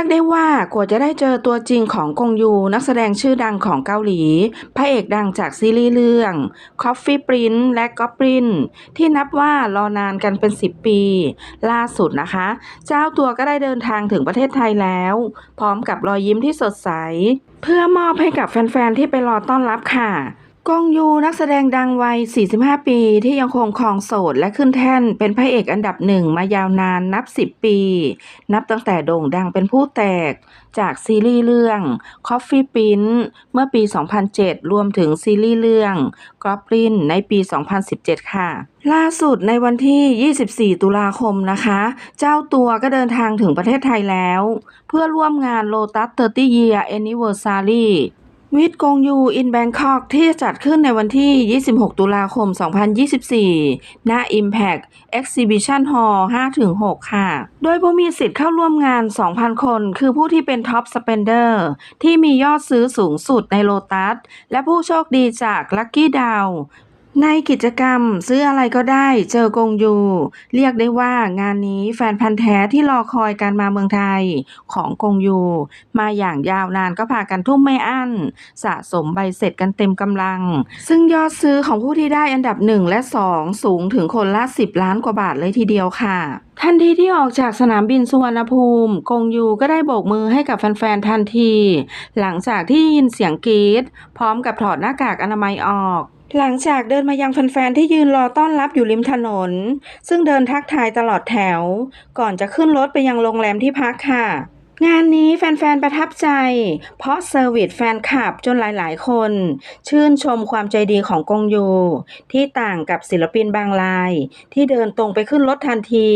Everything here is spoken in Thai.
ยกได้ว่ากว่าจะได้เจอตัวจริงของกงยูนักแสดงชื่อดังของเกาหลี พระเอกดังจากซีรีส์เรื่อง Coffee Prince และ Goblin ที่นับว่ารอนานกันเป็น 10 ปี ล่าสุดนะคะ เจ้าตัวก็ได้เดินทางถึงประเทศไทยแล้ว พร้อมกับรอยยิ้มที่สดใส เพื่อมอบให้กับแฟน ๆ ที่ไปรอต้อนรับค่ะ กงยูนักแสดงดังวัย 45 ปีที่ยังคงครองโสดและขึ้นแท่นเป็นพระเอกอันดับหนึ่งมายาวนานนับ 10 ปี นับตั้งแต่โด่งดังเป็นผู้แตกจากซีรีส์เรื่อง Coffee Prince เมื่อปี 2007 รวมถึงซีรีส์เรื่อง Goblin ในปี 2017 ค่ะ ล่าสุดในวันที่ 24 ตุลาคมนะคะ เจ้าตัวก็เดินทางถึงประเทศไทยแล้ว เพื่อร่วมงาน Lotus 30 Year Anniversary วิดกงยูอินแบงคอกที่จะจัดขึ้นในวันที่ 26 ตุลาคม 2024 ณ Impact Exhibition Hall 5-6 ค่ะ โดยผู้มีสิทธิ์เข้าร่วมงาน 2,000 คน คือผู้ที่เป็นท็อปสเปนเดอร์ที่มียอดซื้อสูงสุดในโลตัส และผู้โชคดีจาก Lucky d o w ในกิจกรรมซื้ออะไรก็ได้เจอกงยู เรียกได้ว่างานนี้แฟนพันธ์แท้ที่รอคอยการมาเมืองไทยของกงยู มาอย่างยาวนานก็พากันทุ่มไม่อั้น สะสมใบเสร็จกันเต็มกำลัง ซึ่งยอดซื้อของผู้ที่ได้อันดับ 1 และ 2 สูงถึงคนละ 10 ล้านกว่าบาทเลยทีเดียวค่ะทันทีที่ออกจากสนามบินสุวรรณภูมิ กงยูก็ได้โบกมือให้กับแฟนๆทันที หลังจากที่ยินเสียงกรี๊ดพร้อมกับถอดหน้ากากอนามัยออก หลังจากเดินมายังแฟนๆที่ยืนรอต้อนรับอยู่ริมถนน ซึ่งเดินทักทายตลอดแถว ก่อนจะขึ้นรถไปยังโรงแรมที่พักค่ะ งานนี้แฟนๆประทับใจ เพราะเซอร์วิสแฟนคลับจนหลายๆ คน ชื่นชมความใจดีของกงยู ที่ต่างกับศิลปินบางราย ที่เดินตรงไปขึ้นรถทันที